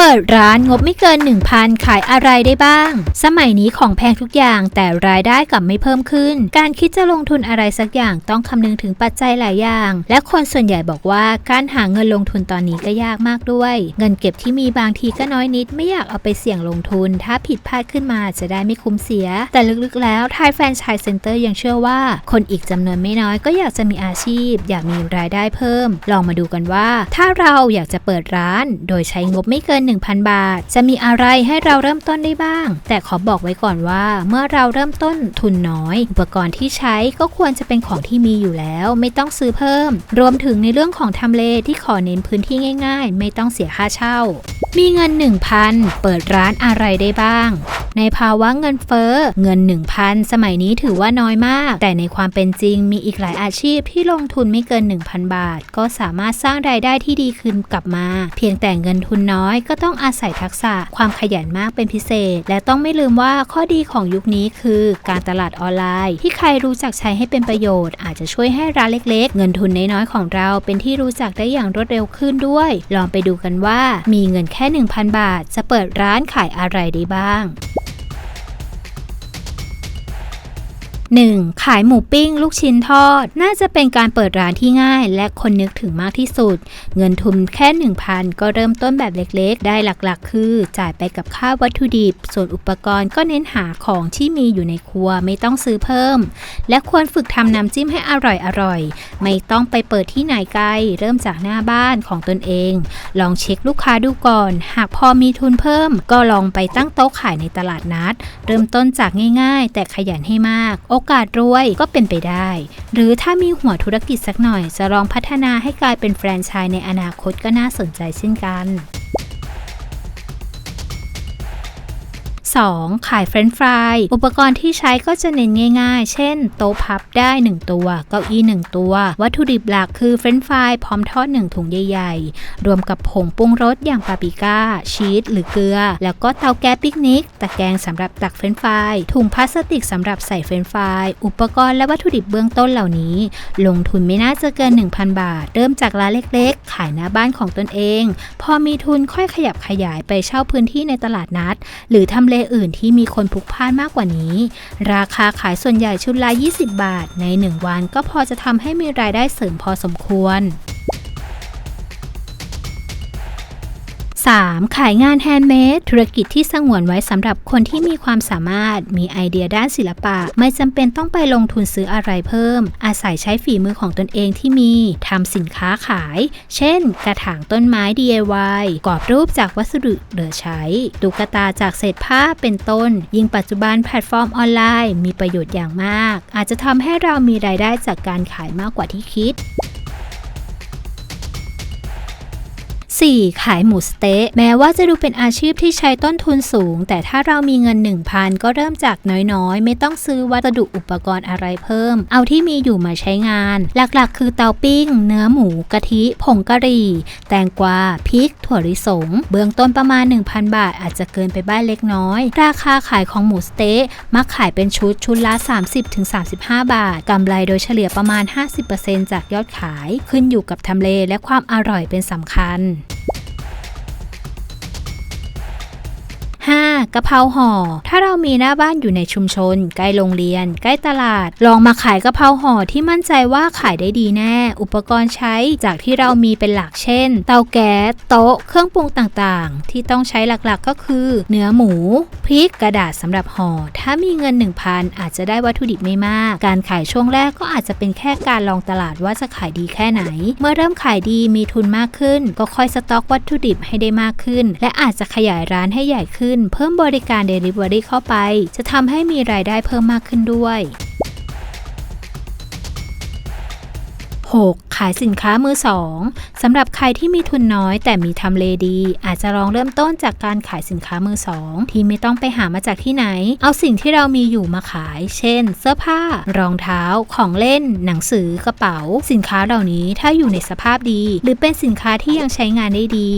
เปิดร้านงบไม่เกิน 1,000 ขายอะไรได้บ้าง สมัยนี้ของแพงทุกอย่างแต่รายได้กลับไม่เพิ่มขึ้น การคิดจะลงทุนอะไรสักอย่างต้องคำนึงถึงปัจจัยหลายอย่าง และคนส่วนใหญ่บอกว่าการหาเงินลงทุนตอนนี้ก็ยากมากด้วย เงินเก็บที่มีบางทีก็น้อยนิด ไม่อยากเอาไปเสี่ยงลงทุน ถ้าผิดพลาดขึ้นมาจะได้ไม่คุ้มเสีย แต่ลึกๆแล้วไทยแฟนชส์เซ็นเตอร์ยังเชื่อว่า คนอีกจำนวนไม่น้อยก็อยากจะมีอาชีพ อยากมีรายได้เพิ่ม ลองมาดูกันว่า ถ้าเราอยากจะเปิดร้าน โดยใช้งบไม่เกิน1,000 บาท จะมีอะไรให้เราเริ่มต้นได้บ้าง แต่ขอบอกไว้ก่อนว่า เมื่อเราเริ่มต้นทุนน้อย อุปกรณ์ที่ใช้ก็ควรจะเป็นของที่มีอยู่แล้ว ไม่ต้องซื้อเพิ่ม รวมถึงในเรื่องของทำเลที่ขอเน้นพื้นที่ง่าย ๆ ไม่ต้องเสียค่าเช่า มีเงิน 1,000 เปิดร้านอะไรได้บ้าง ในภาวะเงินเฟ้อเงิน 1,000 สมัยนี้ถือว่าน้อยมาก แต่ในความเป็นจริงมีอีกหลายอาชีพที่ลงทุนไม่เกิน 1,000 บาท ก็สามารถสร้างรายได้ที่ดีขึ้นกลับมา เพียงแต่เงินทุนน้อยก็ต้องอาศัยทักษะความขยันมากเป็นพิเศษ และต้องไม่ลืมว่าข้อดีของยุคนี้คือการตลาดออนไลน์ ที่ใครรู้จักใช้ให้เป็นประโยชน์ อาจจะช่วยให้ร้านเล็ก ๆ เงินทุนน้อยๆของเราเป็นที่รู้จักได้อย่างรวดเร็วขึ้นด้วย ลองไปดูกันว่า มีเงินแค่ 1,000 บาท จะเปิดร้านขายอะไรได้บ้าง 1. ขายหมูปิ้ง ลูกชิ้นทอด น่าจะเป็นการเปิดร้านที่ง่าย และคนนึกถึงมากที่สุด เงินทุนแค่ 1,000 ก็เริ่มต้นแบบเล็กๆ ได้หลักๆ คือ จ่ายไปกับค่าวัตถุดิบ ส่วนอุปกรณ์ก็เน้นหาของที่มีอยู่ในครัวไม่ต้องซื้อเพิ่ม และควรฝึกทำน้ำจิ้มให้อร่อยๆไม่ต้องไปเปิดที่ไหนไกล เริ่มจากหน้าบ้านของตนเอง ลองเช็คลูกค้าดูก่อน หากพอมีทุนเพิ่ม ก็ลองไปตั้งโต๊ะขายในตลาดนัด เริ่มต้นจากง่าย ๆ แต่ขยันให้มากโอกาสรวยก็เป็นไปได้ หรือถ้ามีหัวธุรกิจสักหน่อย จะลองพัฒนาให้กลายเป็นแฟรนไชส์ในอนาคตก็น่าสนใจเช่นกัน 2. ขายเฟรนช์ฟราย อุปกรณ์ที่ใช้ก็จะเน้นง่ายๆ เช่น โต๊ะพับได้ 1 ตัว เก้าอี้ 1 ตัว วัตถุดิบหลักคือเฟรนช์ฟรายพร้อมทอด 1 ถุงใหญ่ๆ รวมกับผงปรุงรสอย่างปาปริก้า ชีสหรือเกลือ แล้วก็เตาแก๊สปิกนิก ตะแกรงสำหรับตักเฟรนช์ฟราย ถุงพลาสติกสำหรับใส่เฟรนช์ฟราย อุปกรณ์และวัตถุดิบเบื้องต้นเหล่านี้ ลงทุนไม่น่าจะเกิน 1,000 บาท เริ่มจากร้านเล็กๆ ขายหน้าบ้านของตนเอง พอมีทุนค่อยขยับขยายไปเช่าพื้นที่ในตลาดนัด หรือทำเลอื่นที่มีคนพลุกพล่านมากกว่านี้ ราคาขายส่วนใหญ่ชุดละ 20 บาทใน 1 วันก็พอจะทำให้มีรายได้เสริมพอสมควร 3. ขายงานแฮนด์เมดธุรกิจที่สงวนไว้สำหรับคนที่มีความสามารถ มีไอเดียด้านศิลปะ ไม่จำเป็นต้องไปลงทุนซื้ออะไรเพิ่ม อาศัยใช้ฝีมือของตนเองที่มีทำสินค้าขาย เช่น กระถางต้นไม้ DIY กรอบรูปจากวัสดุเหลือใช้ตุ๊กตาจากเศษผ้าเป็นต้น ยิ่งปัจจุบันแพลตฟอร์มออนไลน์ มีประโยชน์อย่างมาก อาจจะทำให้เรามีรายได้จากการขายมากกว่าที่คิด 4. ขายหมูสเต๊ะแม้ว่าจะดูเป็นอาชีพที่ใช้ต้นทุนสูง แต่ถ้าเรามีเงิน 1,000 ก็เริ่มจากน้อยๆ ไม่ต้องซื้อวัสดุอุปกรณ์อะไรเพิ่ม เอาที่มีอยู่มาใช้งาน หลักๆ คือเตาปิ้ง เนื้อหมู กะทิ ผงกะหรี่ แตงกวาพริก ถั่วลิสง เบื้องต้นประมาณ 1,000 บาท อาจจะเกินไปบ้านเล็กน้อย ราคาขายของหมูสเต๊ะมักขายเป็นชุดชุดละ 30-35 บาทกำไรโดยเฉลี่ยประมาณ 50%จากยอดขาย ขึ้นอยู่กับทำเลและความอร่อยเป็นสำคัญ กะเพราห่อ ถ้าเรามีหน้าบ้านอยู่ในชุมชน ใกล้โรงเรียน ใกล้ตลาด ลองมาขายกะเพราห่อที่มั่นใจว่าขายได้ดีแน่ อุปกรณ์ใช้จากที่เรามีเป็นหลักเช่น เตาแก๊สโต๊ะ เครื่องปรุงต่างๆ ที่ต้องใช้หลักๆก็คือ เนื้อหมู พริกกระดาษสำหรับห่อ ถ้ามีเงิน 1,000 อาจจะได้วัตถุดิบไม่มาก การขายช่วงแรกก็อาจจะเป็นแค่การลองตลาดว่าจะขายดีแค่ไหน เมื่อเริ่มขายดีมีทุนมากขึ้น ก็ค่อยสต็อกวัตถุดิบให้ได้มากขึ้น และอาจจะขยายร้านให้ใหญ่ขึ้นเพิ่มิ่มบริการ Delivery เข้าไป จะทำให้มีรายได้เพิ่มมากขึ้นด้วย 6. ขายสินค้ามือสองสำหรับใครที่มีทุนน้อย แต่มีทำเลดี อาจจะลองเริ่มต้นจากการขายสินค้ามือสองที่ไม่ต้องไปหามาจากที่ไหน เอาสิ่งที่เรามีอยู่มาขาย เช่น เสื้อผ้า รองเท้า ของเล่น หนังสือกระเป๋า สินค้าเหล่านี้ถ้าอยู่ในสภาพดี หรือเป็นสินค้าที่ยังใช้งานได้ดี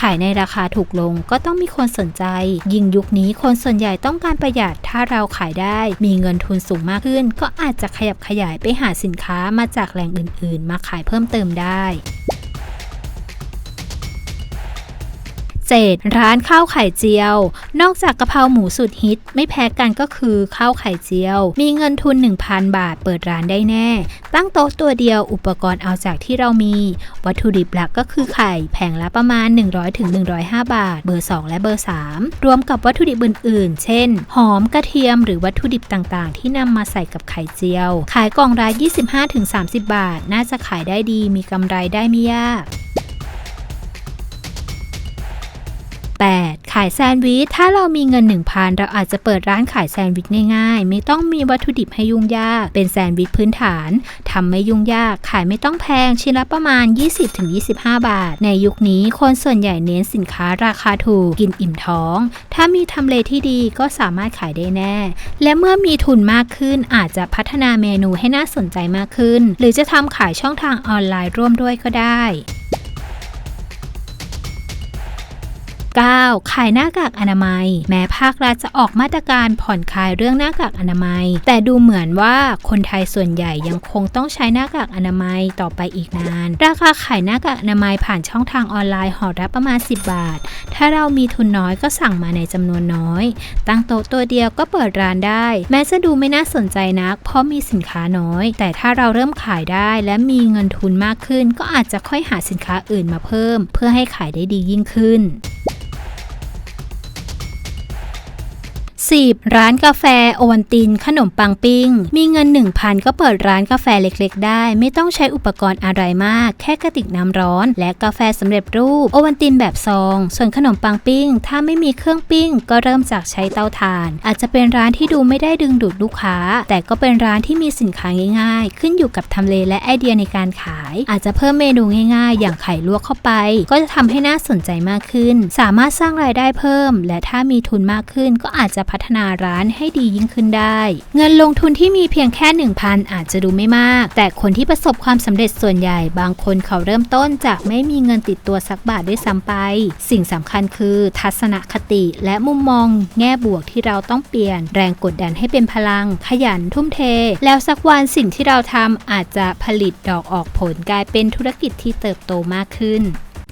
ขายในราคาถูกลงก็ต้องมีคนสนใจ ยิ่งยุคนี้คนส่วนใหญ่ต้องการประหยัดถ้าเราขายได้ มีเงินทุนสูงมากขึ้น ก็อาจจะขยับขยายไปหาสินค้ามาจากแหล่งอื่น ๆ มาขายเพิ่มเติมได้ 7. ร้านข้าวไข่เจียว นอกจากกะเพราหมูสุดฮิต ไม่แพ้กันก็คือข้าวไข่เจียว มีเงินทุน 1,000 บาทเปิดร้านได้แน่ ตั้งโต๊ะตัวเดียวอุปกรณ์เอาจากที่เรามี วัตถุดิบหลักก็คือไข่แผงละประมาณ 100-105 บาท เบอร์ 2 และเบอร์ 3 รวมกับวัตถุดิบอื่นๆ เช่น หอมกระเทียมหรือวัตถุดิบต่างๆ ที่นำมาใส่กับไข่เจียว ขายกล่องละ25-30 บาท น่าจะขายได้ดีมีกำไรได้ไม่ยาก 8. ขายแซนด์วิช ถ้าเรามีเงิน 1,000 เราอาจจะเปิดร้านขายแซนด์วิชง่ายๆ ไม่ต้องมีวัตถุดิบให้ยุ่งยาก เป็นแซนด์วิชพื้นฐานทำไม่ยุ่งยาก ขายไม่ต้องแพง ชิ้นละประมาณ 20-25 บาท ในยุคนี้คนส่วนใหญ่เน้นสินค้าราคาถูก กินอิ่มท้อง ถ้ามีทำเลที่ดีก็สามารถขายได้แน่ และเมื่อมีทุนมากขึ้นอาจจะพัฒนาเมนูให้น่าสนใจมากขึ้น หรือจะทำขายช่องทางออนไลน์ร่วมด้วยก็ได้ 9. ขายหน้ากากอนามัย แม้ภาครัฐจะออกมาตรการผ่อนคลายเรื่องหน้ากากอนามัย แต่ดูเหมือนว่าคนไทยส่วนใหญ่ยังคงต้องใช้หน้ากากอนามัยต่อไปอีกนาน ราคาขายหน้ากากอนามัยผ่านช่องทางออนไลน์ห่อละประมาณ 10 บาท ถ้าเรามีทุนน้อยก็สั่งมาในจำนวนน้อย ตั้งโต๊ะตัวเดียวก็เปิดร้านได้ แม้จะดูไม่น่าสนใจนัก เพราะมีสินค้าน้อย แต่ถ้าเราเริ่มขายได้และมีเงินทุนมากขึ้น ก็อาจจะค่อยหาสินค้าอื่นมาเพิ่ม เพื่อให้ขายได้ดียิ่งขึ้น 10. ร้านกาแฟโอวันติน ขนมปังปิ้ง มีเงิน 1,000 ก็เปิดร้านกาแฟเล็กๆ ได้ ไม่ต้องใช้อุปกรณ์อะไรมาก แค่กระติกน้ำร้อน และกาแฟสำเร็จรูป โอวันตินแบบซอง ส่วนขนมปังปิ้ง ถ้าไม่มีเครื่องปิ้ง ก็เริ่มจากใช้เตาถ่าน อาจจะเป็นร้านที่ดูไม่ได้ดึงดูดลูกค้า แต่ก็เป็นร้านที่มีสินค้าง่ายๆ ขึ้นอยู่กับทำเลและไอเดียในการขาย อาจจะเพิ่มเมนูง่ายๆ อย่างไข่ลวกเข้าไป ก็จะทำให้น่าสนใจมากขึ้น สามารถสร้างรายได้เพิ่ม และถ้ามีทุนมากขึ้นก็อาจจะพััฒนาร้านให้ดียิ่งขึ้นได้ เงินลงทุนที่มีเพียงแค่ 1,000 อาจจะดูไม่มาก แต่คนที่ประสบความสำเร็จส่วนใหญ่ บางคนเขาเริ่มต้นจากไม่มีเงินติดตัวสักบาทด้วยซ้ำไป สิ่งสำคัญคือทัศนคติและมุมมอง แง่บวกที่เราต้องเปลี่ยน แรงกดดันให้เป็นพลัง ขยันทุ่มเท แล้วสักวันสิ่งที่เราทำอาจจะผลิตดอกออกผลกลายเป็นธุรกิจที่เติบโตมากขึ้น